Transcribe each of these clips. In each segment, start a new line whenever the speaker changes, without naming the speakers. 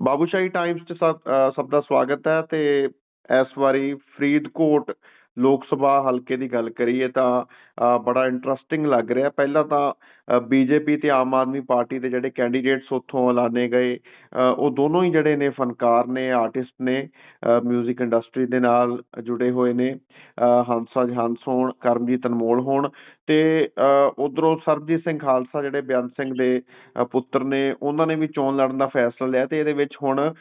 Babushahi Times 'ਚ ਸਭ ਸਭ ਦਾ ਸਵਾਗਤ ਹੈ ਤੇ ਇਸ ਵਾਰੀ ਫਰੀਦਕੋਟ ਲੋਕ ਸਭਾ ਹਲਕੇ ਦੀ ਗੱਲ ਕਰੀਏ ਤਾਂ ਬੜਾ ਇੰਟਰਸਟਿੰਗ ਲੱਗ ਰਿਹਾ। ਪਹਿਲਾਂ ਤਾਂ ਬੀਜੇਪੀ ਤੇ ਆਮ ਆਦਮੀ ਪਾਰਟੀ ਦੇ ਜਿਹੜੇ ਕੈਂਡੀਡੇਟਸ ਉੱਥੋਂ ਐਲਾਨੇ ਗਏ ਉਹ ਦੋਨੋਂ ਹੀ ਜਿਹੜੇ ਨੇ ਫਨਕਾਰ ਨੇ ਆਰਟਿਸਟ ਨੇ 뮤직 ਇੰਡਸਟਰੀ ਦੇ ਨਾਲ ਜੁੜੇ ਹੋਏ ਨੇ ਹੰਸਾ ਹੰਸ ਹੋਣ, ਕਰਮਜੀਤ ਅਨਮੋਲ ਹੋਣ ਤੇ ਉਧਰੋਂ ਸਰਬਜੀਤ ਸਿੰਘ ਖਾਲਸਾ ਜਿਹੜੇ ਬੇਅੰਤ ਸਿੰਘ ਦੇ ਪੁੱਤਰ ਨੇ, ਉਹਨਾਂ ਨੇ ਵੀ ਚੋਣ ਲੜਨ ਦਾ ਫੈਸਲਾ ਲਿਆ ਤੇ ਇਹਦੇ ਵਿੱਚ ਹੁਣ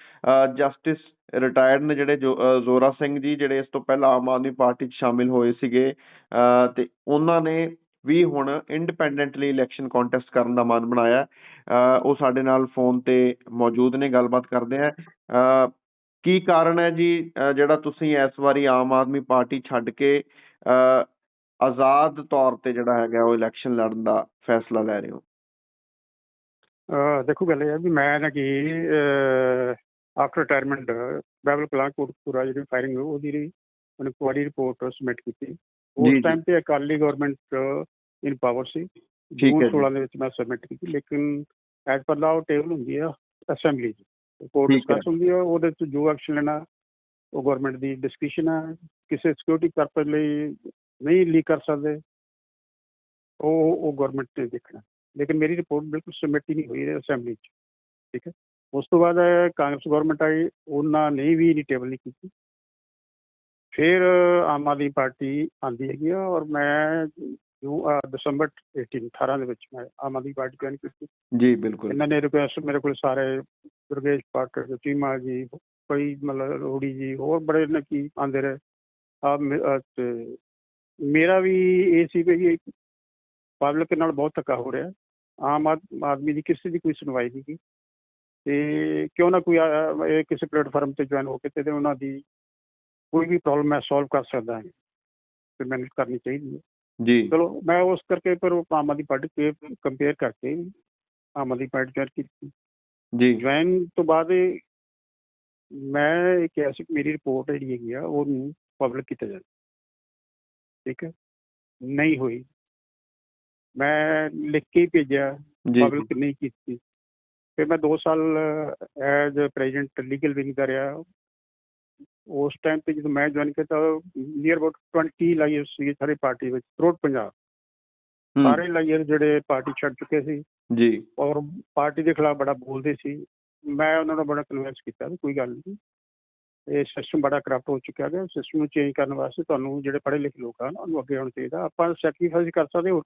ਜਸਟਿਸ ਰਿਟਾਇਰਡ ਨੇ ਜਿਹੜੇ ਜ਼ੋਰਾ ਸਿੰਘ ਜੀ ਜਿਹੜੇ ਇਸ ਤੋਂ ਪਹਿਲਾਂ ਆਮ ਆਦਮੀ ਪਾਰਟੀ 'ਚ ਸ਼ਾਮਿਲ ਹੋਏ ਸੀਗੇ ਤੇ ਉਹਨਾਂ ਨੇ ਵੀ ਹੁਣ ਇੰਡੀਪੈਂਡੈਂਟਲੀ ਇਲੈਕਸ਼ਨ ਕੰਟੈਸਟ ਕਰਨ ਦਾ ਮਨ ਬਣਾਇਆ। ਉਹ ਸਾਡੇ ਨਾਲ ਫੋਨ ਤੇ ਮੌਜੂਦ ਨੇ ਗੱਲਬਾਤ ਕਰਦੇ ਆ। ਕੀ ਕਾਰਨ ਹੈ ਜੀ ਜਿਹੜਾ ਤੁਸੀਂ ਇਸ ਵਾਰੀ ਆਮ ਆਦਮੀ ਪਾਰਟੀ ਛੱਡ ਕੇ ਅ, ਆਜ਼ਾਦ ਤੌਰ ਤੇ ਜਿਹੜਾ ਹੈਗਾ ਉਹ ਇਲੈਕਸ਼ਨ ਲੜਨ ਦਾ ਫੈਸਲਾ ਲੈ ਰਹੇ ਹੋ?
ਦੇਖੋ ਗੱਲ ਇਹ ਹੈ ਵੀ ਮੈਂ ਨਾ ਕਿ ਆਫਟਰ ਰਿਟਾਇਰਮੈਂਟ ਬੈਬਲ ਕਲਾਂ ਕੋਟਪੂਰਾ ਜਿਹੜੀ ਫਾਇਰਿੰਗ ਉਹਦੀ ਉਹਨੇ ਕੁਆਰੀ ਰਿਪੋਰਟ ਸਬਮਿਟ ਕੀਤੀ। ਉਸ। ਟਾਈਮ ਤੇ ਅਕਾਲੀ ਗਵਰਨਮੈਂਟ ਇਨ ਪਾਵਰ ਸੀ। ਜੂਨ
ਜੀ।
16 ਦੇ ਵਿੱਚ ਮੈਂ ਸਬਮਿਟ ਕੀਤੀ ਲੇਕਿਨ ਐਜ਼ ਪਰ ਲਾਅ ਟੇਬਲ ਹੁੰਦੀ ਆ ਅਸੈਂਬਲੀ ਦੀ।
ਹੈ।
ਡਿਸਕਸ ਹੁੰਦੀ ਆ ਉਹਦੇ ਵਿੱਚ ਜੋ ਐਕਸ਼ਨ ਲੈਣਾ ਉਹ ਗਵਰਨਮੈਂਟ ਦੀ ਡਿਸਕਸ਼ਨ ਹੈ ਕਿਸੇ ਸਿਕਿਉਰਿਟੀ ਪਰਪਸ ਲਈ ਨਹੀਂ ਲੀਕ ਕਰ ਸਕਦੇ ਉਹ ਉਹ ਗਵਰਨਮੈਂਟ ਨੇ ਦੇਖਣਾ। ਲੇਕਿਨ ਮੇਰੀ ਰਿਪੋਰਟ ਬਿਲਕੁਲ ਸਬਮਿਟ ਹੀ ਨਹੀਂ ਹੋਈ ਅਸੈਂਬਲੀ 'ਚ। ਠੀਕ ਹੈ? ਉਸ ਤੋਂ ਬਾਅਦ ਕਾਂਗਰਸ ਗਵਰਨਮੈਂਟ ਆਈ ਉਹਨਾਂ ਨੇ ਵੀ ਨਹੀਂ ਟੇਬਲ ਨਹੀਂ ਕੀਤੀ। ਫਿਰ ਆਮ ਆਦਮੀ ਪਾਰਟੀ ਆਂਦੀ ਹੈਗੀ ਆ ਔਰ ਮੈਂ ਜੋ ਦਸੰਬਰ 18 18 ਦੇ ਵਿੱਚ ਮੈਂ ਆਮ ਆਦਮੀ ਪਾਰਟੀ ਜੁਆਇਨ ਕੀਤੀ।
ਜੀ ਬਿਲਕੁਲ।
ਇਹਨਾਂ ਨੇ ਰਿਕੁਐਸਟ ਮੇਰੇ ਕੋਲ ਸਾਰੇ ਦੁਰਗੇਸ਼ ਪਾਟਰ ਚੀਮਾ ਜੀ ਕੋਈ ਮਤਲਬ ਰੋੜੀ ਜੀ ਹੋਰ ਬੜੇ ਨੇ ਕੀ ਆਂਦੇ ਰਹੇ। ਆ ਤੇ ਮੇਰਾ ਵੀ ਇਹ ਸੀ ਵੀ ਪਬਲਿਕ ਨਾਲ ਬਹੁਤ ਧੱਕਾ ਹੋ ਰਿਹਾ। ਆਮ ਆਦ- ਆਦਮੀ ਦੀ ਕਿਸੇ ਦੀ ਕੋਈ ਸੁਣਵਾਈ ਨਹੀਂ ਗੀ ਤੇ ਕਿਉਂ ਨਾ ਕੋਈ ਇਹ ਕਿਸੇ ਪਲੇਟਫਾਰਮ ਤੇ ਜੁਆਇਨ ਹੋ ਕੇ ਤੇ ਉਹਨਾਂ ਦੀ ਕੋਈ ਵੀ ਪ੍ਰੋਬਲਮ ਮੈਂ ਸੋਲਵ ਕਰ ਸਕਦਾ ਹਾਂ। ਤੇ ਮੈਨੂੰ ਕਰਨੀ ਚਾਹੀਦੀ ਹੈ।
ਜੀ।
ਚਲੋ ਮੈਂ ਉਸ ਕਰਕੇ ਫਿਰ ਉਹ ਆਮ ਆਦਮੀ ਪਾਰਟੀ ਤੇ ਕੰਪੇਅਰ ਕਰਕੇ ਆਮ ਆਦਮੀ ਪਾਰਟੀ ਜੁਆਇਨ ਕੀਤੀ।
ਜੀ।
ਜੁਆਇਨ ਤੋਂ ਬਾਅਦ ਮੈਂ ਇਹ ਕਿਹਾ ਸੀ ਕਿ ਮੇਰੀ ਰਿਪੋਰਟ ਜਿਹੜੀ ਹੈਗੀ ਆ ਉਹਨੂੰ ਪਬਲਿਕ ਕੀਤਾ ਜਾਵੇ। ਠੀਕ ਹੈ? ਨਹੀਂ ਹੋਈ। ਮੈਂ ਲਿਖ ਕੇ ਭੇਜਿਆ ਪਬਲਿਕ ਨਹੀਂ ਕੀਤੀ। ਫਿਰ ਮੈਂ 2 ਸਾਲ ਐਜ਼ ਪ੍ਰੈਜ਼ੀਡੈਂਟ ਲੀਗਲ ਵਿੰਗ ਦਾ ਰਿਹਾ। ਉਸ ਟਾਈਮ ਤੇ ਜਦੋਂ ਮੈਂ ਜੁਆਇਨ ਕੀਤਾ ਨੀਅਰ ਅਬਾਊਟ 20 ਲਾਈਅਰ ਸੀ ਸਾਰੇ ਪਾਰਟੀ ਵਿੱਚ ਥਰੂਟ ਪੰਜਾਬ। ਸਾਰੇ ਲਾਈਅਰ ਜਿਹੜੇ ਪਾਰਟੀ ਛੱਡ ਚੁੱਕੇ ਸੀ।
ਜੀ।
ਔਰ ਪਾਰਟੀ ਦੇ ਖਿਲਾਫ ਬੜਾ ਬੋਲਦੇ ਸੀ। ਮੈਂ ਉਹਨਾਂ ਨੂੰ ਬੜਾ ਕਨਵਿੰਸ ਕੀਤਾ ਵੀ ਕੋਈ ਗੱਲ ਨਹੀਂ। ਇਹ ਸਿਸਟਮ ਬੜਾ ਕਰਪਟ ਹੋ ਚੁੱਕਿਆ ਹੈ ਸਿਸਟਮ ਨੂੰ ਚੇਂਜ ਕਰਨ ਵਾਸਤੇ ਤੁਹਾਨੂੰ ਜਿਹੜੇ ਪੜ੍ਹੇ ਲਿਖੇ ਲੋਕ ਹਨ ਉਹਨੂੰ ਅੱਗੇ ਆਉਣਾ ਚਾਹੀਦਾ। ਆਪਾਂ ਸੈਕਰੀਫਾਈਸ ਕਰ ਸਕਦੇ ਹੋ।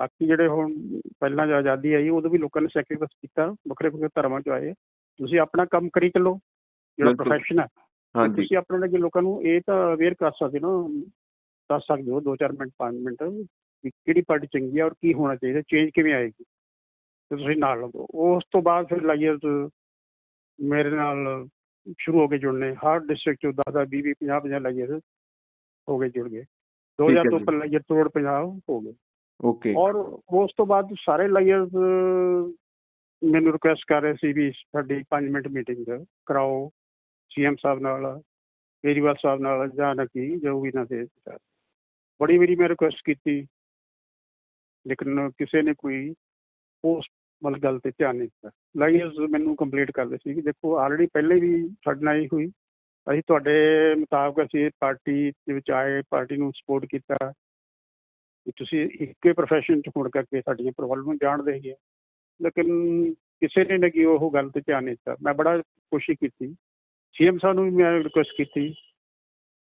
ਬਾਕੀ ਜਿਹੜੇ ਹੁਣ ਪਹਿਲਾਂ ਜੋ ਆਜ਼ਾਦੀ ਆਈ ਉਦੋਂ ਵੀ ਲੋਕਾਂ ਨੇ ਸੈਕਰੀਫਾਈਸ ਕੀਤਾ ਵੱਖਰੇ ਵੱਖਰੇ ਧਰਮਾਂ 'ਚ ਆਏ। ਤੁਸੀਂ ਆਪਣਾ ਕੰਮ ਕਰੀ ਚੱਲੋ ਜਿਹੜਾ। ਪ੍ਰੋਫੈਸ਼ਨ ਹੈ।
ਹਾਂਜੀ।
ਤੁਸੀਂ ਆਪਣੇ ਲੱਗੇ ਲੋਕਾਂ ਨੂੰ ਇਹ ਤਾਂ ਅਵੇਅਰ ਕਰ ਸਕਦੇ ਨਾ ਦੱਸ ਸਕਦੇ ਹੋ 2-4 ਮਿੰਟ 5 ਮਿੰਟ ਵੀ ਕਿਹੜੀ ਪਾਰਟੀ ਚੰਗੀ ਹੈ ਔਰ ਕੀ ਹੋਣਾ ਚਾਹੀਦਾ ਚੇਂਜ ਕਿਵੇਂ ਆਏਗੀ। ਤੇ ਤੁਸੀਂ ਨਾਲ ਲਓ ਉਸ ਤੋਂ ਬਾਅਦ ਫਿਰ ਲਾਈਅਰਸ ਮੇਰੇ ਨਾਲ ਸ਼ੁਰੂ ਹੋ ਗਏ ਜੁੜਨੇ ਹਰ ਡਿਸਟ੍ਰਿਕਟ ਚੋਂ ਦਸ ਦਸ ਵੀਹ ਵੀਹ ਪੰਜਾਹ ਪੰਜਾਹ ਲਾਈਅਰ ਹੋ ਗਏ ਜੁੜ ਗਏ। 2000 ਤੋਂ। ਉੱਪਰ ਲਾਈਅਰ ਕਰੋੜ ਪੰਜਾਬ ਹੋ ਗਏ।
ਓਕੇ
ਔਰ ਉਸ ਤੋਂ ਬਾਅਦ ਸਾਰੇ ਲਾਈਅਰਸ ਮੈਨੂੰ ਰਿਕੁਐਸਟ ਕਰ ਰਹੇ ਸੀ ਵੀ ਸਾਡੀ 5 ਮਿੰਟ ਮੀਟਿੰਗ ਕਰਾਓ। ਸੀਐਮ ਸਾਹਿਬ ਨਾਲ ਕੇਜਰੀਵਾਲ ਸਾਹਿਬ ਨਾਲ, ਜਾਂ ਨਾ ਕੀ, ਜੋ ਵੀ ਨਾ ਦੇ ਬੜੀ ਵਾਰੀ ਮੈਂ ਰਿਕੁਐਸਟ ਕੀਤੀ। ਲੇਕਿਨ ਕਿਸੇ ਨੇ ਕੋਈ ਉਸ ਮਤਲਬ ਗੱਲ ਤੇ ਧਿਆਨ ਨਹੀਂ ਦਿੱਤਾ। ਲਾਈਅਰਸ ਮੈਨੂੰ ਕੰਪਲੀਟ ਕਰਦੇ ਸੀ ਕਿ ਦੇਖੋ ਆਲਰੇਡੀ ਪਹਿਲੇ ਵੀ ਸਾਡੇ ਨਾਲ ਹੀ ਹੋਈ। ਅਸੀਂ ਤੁਹਾਡੇ ਮੁਤਾਬਕ ਅਸੀਂ ਪਾਰਟੀ ਦੇ ਵਿੱਚ ਆਏ, ਪਾਰਟੀ ਨੂੰ ਸਪੋਰਟ ਕੀਤਾ। ਤੁਸੀਂ ਇੱਕੇ ਪ੍ਰੋਫੈਸ਼ਨ ਚ ਹੋਣ ਕਰਕੇ ਸਾਡੀਆਂ ਪ੍ਰੋਬਲਮ ਜਾਣਦੇ ਹੀ ਹੈ ਲੇਕਿਨ ਕਿਸੇ ਨੇ ਨਹੀਂ ਉਹ ਗੱਲ ਤੇ ਧਿਆਨ ਨਹੀਂ ਦਿੱਤਾ। ਮੈਂ ਬੜਾ ਕੋਸ਼ਿਸ਼ ਕੀਤੀ। ਸੀਐਮ ਸਾਹਿਬ ਨੂੰ ਵੀ ਮੈਂ ਰਿਕੁਐਸਟ ਕੀਤੀ।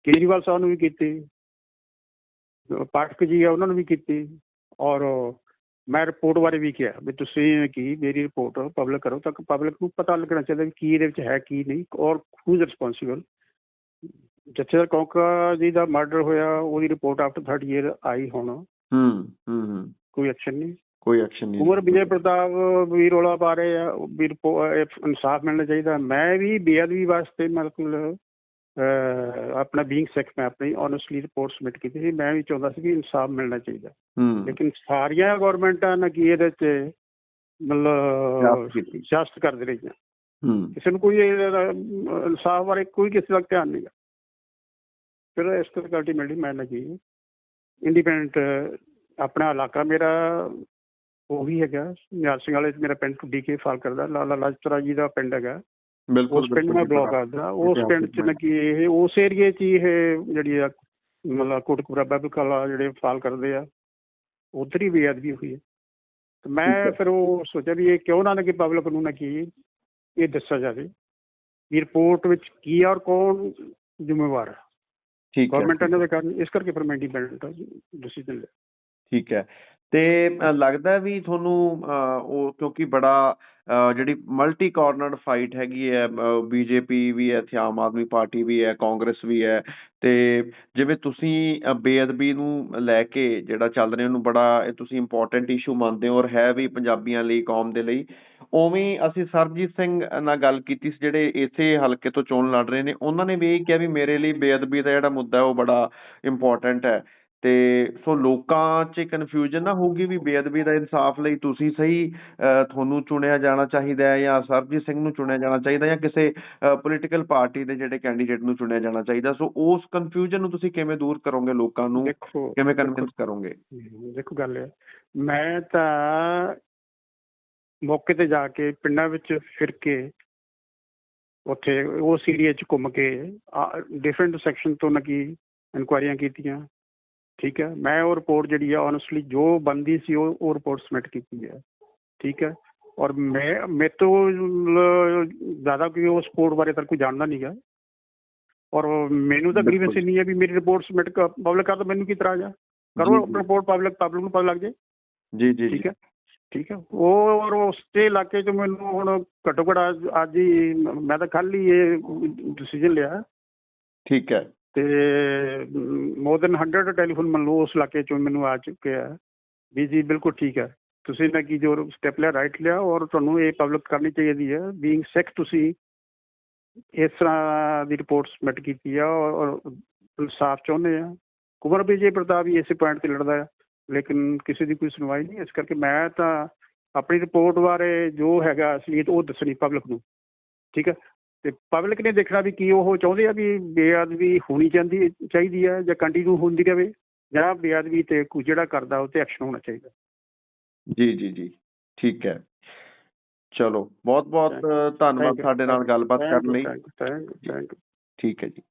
ਕੇਜਰੀਵਾਲ ਸਾਹਿਬ ਨੂੰ ਵੀ ਕੀਤੀ। ਪਾਠਕ ਜੀ ਆ, ਉਹਨਾਂ ਨੂੰ ਵੀ ਕੀਤੀ। ਔਰ ਮੈਂ ਰਿਪੋਰਟ ਬਾਰੇ ਵੀ ਕਿਹਾ ਵੀ ਤੁਸੀਂ ਕੀ ਮੇਰੀ ਰਿਪੋਰਟ ਪਬਲਿਕ ਕਰੋ ਤਾਂ ਪਬਲਿਕ ਨੂੰ ਪਤਾ ਲੱਗਣਾ ਚਾਹੀਦਾ ਵੀ ਕੀ ਇਹਦੇ ਵਿੱਚ ਹੈ ਕੀ ਨਹੀਂ ਔਰ ਹੂ ਇਜ਼ ਰਿਸਪੌਂਸਿਬਲ ਜਥੇਦਾਰ ਕੌਂਕਾ ਜੀ ਦਾ ਮਰਡਰ ਹੋਇਆ ਉਹਦੀ ਰਿਪੋਰਟ ਆਫਟਰ 30 ਇਅਰ ਆਈ ਹੁਣ।
ਹੂੰ ਹੂੰ
ਕੋਈ ਐਕਸ਼ਨ ਨਹੀਂ।
ਕੋਈ ਐਕਸ਼ਨ ਨਹੀਂ।
ਉਮਰ ਵਿਜੇ ਪ੍ਰਤਾਪ ਵੀ ਰੋਲਾ ਪਾ ਰਹੇ ਆ ਵੀ ਇਨਸਾਫ ਮਿਲਣਾ ਚਾਹੀਦਾ। ਮੈਂ ਵੀ ਬੇਅਦਬੀ ਵਾਸਤੇ ਮਤਲਬ ਆਪਣਾ ਬੀਇੰਗ ਸਿੱਖ ਮੈਂ ਆਪਣੀ ਓਨੈਸਟਲੀ ਰਿਪੋਰਟ ਸਬਮਿਟ ਕੀਤੀ ਸੀ। ਮੈਂ ਵੀ ਚਾਹੁੰਦਾ ਸੀ ਕਿ ਇਨਸਾਫ ਮਿਲਣਾ ਚਾਹੀਦਾ।
ਹੂੰ।
ਲੇਕਿਨ ਸਾਰੀਆਂ ਗਵਰਨਮੈਂਟਾਂ ਨੇ ਕੀ ਇਹਦੇ 'ਚ ਮਤਲਬ।
ਸਿਆਸਤ
ਕਰਦੇ ਰਹੀਆਂ।
ਹੂੰ।
ਕਿਸੇ ਨੂੰ ਕੋਈ ਇਨਸਾਫ ਬਾਰੇ ਕੋਈ ਕਿਸੇ ਦਾ ਧਿਆਨ ਨਹੀਂ ਫਿਰ ਇਸ ਕਰਕੇ ਅਲਟੀਮੇਟਲੀ ਮੈਂ ਜੀ ਇੰਡੀਪੈਂਡੈਂਟ ਆਪਣਾ ਇਲਾਕਾ ਮੇਰਾ ਉਹੀ ਹੈਗਾ। ਨਿਹਾਲ ਸਿੰਘ ਵਾਲੇ ਮੇਰਾ ਪਿੰਡ ਢੁੱਡੀ ਕੇ ਫਾਲ ਕਰਦਾ। ਲਾਲਾ ਲਾਜਪਤ ਰਾਏ ਜੀ ਦਾ ਪਿੰਡ ਹੈਗਾ।
ਬਿਲਕੁਲ
ਉਸ ਪਿੰਡ ਮੈਂ ਬਲੌਗ
ਬੜਾ
ਕਰਦਾ। ਉਸ ਪਿੰਡ 'ਚ ਕੀ ਇਹ ਉਸ ਏਰੀਏ 'ਚ ਇਹ ਜਿਹੜੀ ਆ ਮਤਲਬ ਕੋਟਕਪੁਰਾ ਬਾਬੂਕਾਲਾ ਜਿਹੜੇ ਫਾਲ ਕਰਦੇ ਆ ਉਧਰ ਹੀ ਬੇਅਦਬੀ ਹੋਈ ਹੈ। ਤੇ ਮੈਂ। ਫਿਰ ਉਹ ਸੋਚਿਆ ਵੀ ਇਹ ਕਿਉਂ ਨਾ ਕਿ ਪਬਲਿਕ ਨੂੰ ਨਾ ਕੀ ਇਹ ਦੱਸਿਆ ਜਾਵੇ ਵੀ ਰਿਪੋਰਟ ਵਿੱਚ ਕੀ ਆ ਔਰ ਕੌਣ ਜ਼ਿੰਮੇਵਾਰ ਹੈ
ਠੀਕ ਹੈ।
ਗਵਰਨਮੈਂਟ ਇਹਨਾਂ ਦੇ ਕਾਰਨ ਇਸ ਕਰਕੇ ਫਿਰ ਮੈਂ ਇੰਡੀਪੈਂਡੈਂਟ ਡਿਸੀਜਨ ਲਿਆ।
ਠੀਕ ਹੈ। ਤੇ ਲੱਗਦਾ ਵੀ ਤੁਹਾਨੂੰ ਉਹ ਕਿਉਂਕਿ ਬੜਾ ਜਿਹੜੀ ਮਲਟੀ ਕਾਰਨਰਡ ਫਾਈਟ ਹੈਗੀ ਹੈ ਬੀਜੇਪੀ ਵੀ ਹੈ ਇੱਥੇ ਆਮ ਆਦਮੀ ਪਾਰਟੀ ਵੀ ਹੈ ਕਾਂਗਰਸ ਵੀ ਹੈ ਤੇ ਜਿਵੇਂ ਤੁਸੀਂ ਬੇਅਦਬੀ ਨੂੰ ਲੈ ਕੇ ਜਿਹੜਾ ਚੱਲ ਰਿਹਾ ਉਹਨੂੰ ਬੜਾ ਤੁਸੀਂ ਇੰਪੋਰਟੈਂਟ ਇਸ਼ੂ ਮੰਨਦੇ ਹੋ ਔਰ ਹੈ ਵੀ ਪੰਜਾਬੀਆਂ ਲਈ ਕੌਮ ਦੇ ਲਈ ਉਵੇਂ ਅਸੀਂ ਸਰਬਜੀਤ ਸਿੰਘ ਨਾਲ ਗੱਲ ਕੀਤੀ ਸੀ ਜਿਹੜੇ ਇਸੇ ਹਲਕੇ ਤੋਂ ਚੋਣ ਲੜ ਰਹੇ ਨੇ ਉਹਨਾਂ ਨੇ ਵੀ ਇਹ ਕਿਹਾ ਵੀ ਮੇਰੇ ਲਈ ਬੇਅਦਬੀ ਦਾ ਜਿਹੜਾ ਮੁੱਦਾ ਉਹ ਬੜਾ ਇੰਪੋਰਟੈਂਟ ਹੈ। ਤੇ ਸੋ ਲੋਕਾਂ 'ਚ ਕਨਫਿਊਜ਼ਨ ਨਾ ਹੋਊਗੀ ਵੀ ਬੇਅਦਬੀ ਦਾ ਇਨਸਾਫ ਲਈ ਤੁਸੀਂ ਸਹੀ ਤੁਹਾਨੂੰ ਚੁਣਿਆ ਜਾਣਾ ਚਾਹੀਦਾ ਹੈ ਜਾਂ ਸਰਬਜੀਤ ਸਿੰਘ ਨੂੰ ਚੁਣਿਆ ਜਾਣਾ ਚਾਹੀਦਾ ਜਾਂ ਕਿਸੇ ਪੋਲੀਟੀਕਲ ਪਾਰਟੀ ਦੇ ਜਿਹੜੇ ਕੈਂਡੀਡੇਟ ਨੂੰ ਚੁਣਿਆ ਜਾਣਾ ਚਾਹੀਦਾ। ਸੋ ਉਸ ਕਨਫਿਊਜ਼ਨ ਨੂੰ ਤੁਸੀਂ ਕਿਵੇਂ ਦੂਰ ਕਰੋਗੇ ਲੋਕਾਂ ਨੂੰ? ਕਿਵੇਂ ਕਨਵਿੰਸ ਕਰੋਗੇ?
ਦੇਖੋ ਗੱਲ ਹੈ। ਮੈਂ ਤਾਂ ਮੌਕੇ ਤੇ ਜਾ ਕੇ ਪਿੰਡਾਂ ਵਿੱਚ ਫਿਰ ਕੇ ਉੱਥੇ ਉਸ ਏਰੀਆ 'ਚ ਘੁੰਮ ਕੇ ਡਿਫਰੈਂਟ ਸੈਕਸ਼ਨ ਤੋਂ ਨਾ ਕੀ ਇਨਕੁਆਇਰੀਆਂ ਕੀਤੀਆਂ। ਠੀਕ ਹੈ ਮੈਂ ਉਹ ਰਿਪੋਰਟ ਜਿਹੜੀ ਆ ਓਨੈਸਟਲੀ ਜੋ ਬੰਦੀ ਸੀ ਉਹ ਉਹ ਰਿਪੋਰਟ ਸਬਮਿਟ ਕੀਤੀ ਹੈ। ਠੀਕ ਹੈ ਔਰ ਮੈਂ ਮੇਰੇ ਤੋਂ ਜ਼ਿਆਦਾ ਕੋਈ ਉਸ ਰਿਪੋਰਟ ਬਾਰੇ ਤਾਂ ਕੋਈ ਜਾਣਦਾ ਨਹੀਂਗਾ ਔਰ ਮੈਨੂੰ ਤਾਂ ਗਰੀਵੈਂਸ। ਨਹੀਂ ਹੈ ਵੀ ਮੇਰੀ ਰਿਪੋਰਟ ਸਬਮਿਟ ਪਬਲਿਕ ਕਰ ਤਾਂ ਮੈਨੂੰ ਕੀ ਤਰ੍ਹਾਂ ਜਾ ਕਰੋ ਰਿਪੋਰਟ ਪਬਲਿਕ ਪਬਲਿਕ ਨੂੰ ਪਤਾ ਲੱਗ ਜੀ
ਜੀ ਜੀ।
ਠੀਕ ਹੈ। ਠੀਕ ਹੈ। ਉਹ ਔਰ ਉਸ ਤੇ ਇਲਾਕੇ 'ਚ ਮੈਨੂੰ ਹੁਣ ਘੱਟੋ ਘੱਟ ਅੱਜ- ਅੱਜ ਹੀ ਮੈਂ ਤਾਂ ਕੱਲ ਹੀ ਇਹ ਡਿਸੀਜਨ ਲਿਆ।
ਠੀਕ ਹੈ।
ਤੇ ਮੋਰ ਦੈਨ 100 ਟੈਲੀਫੋਨ ਮੰਨ ਲਓ ਉਸ ਇਲਾਕੇ 'ਚੋਂ ਮੈਨੂੰ ਆ ਚੁੱਕਿਆ ਵੀ ਜੀ ਬਿਲਕੁਲ ਠੀਕ ਹੈ। ਤੁਸੀਂ ਨਾ ਕੀ ਜੋ ਸਟੈਪ ਲਿਆ ਰਾਈਟ ਲਿਆ ਔਰ ਤੁਹਾਨੂੰ ਇਹ ਪਬਲਿਕ ਕਰਨੀ ਚਾਹੀਦੀ ਹੈ। ਬੀਇੰਗ ਸਿੱਖ ਤੁਸੀਂ ਇਸ ਤਰ੍ਹਾਂ ਦੀ ਰਿਪੋਰਟ ਸਬਮਿਟ ਕੀਤੀ ਆ ਔਰ ਇਨਸਾਫ ਚਾਹੁੰਦੇ ਆ। ਕੁਮਰ ਵਿਜੇ ਪ੍ਰਤਾਪ ਵੀ ਇਸੇ ਪੁਆਇੰਟ ਤੇ ਲੜਦਾ ਆ। ਲੇਕਿਨ ਕਿਸੇ ਦੀ ਕੋਈ ਸੁਣਵਾਈ ਨਹੀਂ ਇਸ ਕਰਕੇ ਮੈਂ ਤਾਂ ਆਪਣੀ ਰਿਪੋਰਟ ਬਾਰੇ ਜੋ ਹੈਗਾ ਅਸਲੀਅਤ ਉਹ ਦੱਸਣੀ ਪਬਲਿਕ ਨੂੰ ਠੀਕ ਹੈ? ਤੇ ਪਬਲਿਕ ਨੇ ਦੇਖਣਾ ਵੀ ਕੀ ਉਹ ਚਾਹੁੰਦੇ ਆ ਵੀ ਬੇਅਦਬੀ ਹੋਣੀ ਚਾਹੀਦੀ ਚਾਹੀਦੀ ਹੈ ਜਾਂ ਕੰਟੀਨਿਊ ਹੁੰਦੀ ਰਹੇ ਜਾਂ ਬੇਅਦਬੀ ਤੇ ਕੋਈ ਜਿਹੜਾ ਕਰਦਾ ਉਹ ਤੇ ਐਕਸ਼ਨ ਹੋਣਾ ਚਾਹੀਦਾ।
ਜੀ ਜੀ ਜੀ ਠੀਕ ਹੈ। ਚਲੋ ਬਹੁਤ ਬਹੁਤ ਧੰਨਵਾਦ. ਸਾਡੇ ਨਾਲ ਗੱਲਬਾਤ ਕਰਨ ਲਈ।
ਥੈਂਕ ਯੂ
ਠੀਕ ਹੈ ਜੀ।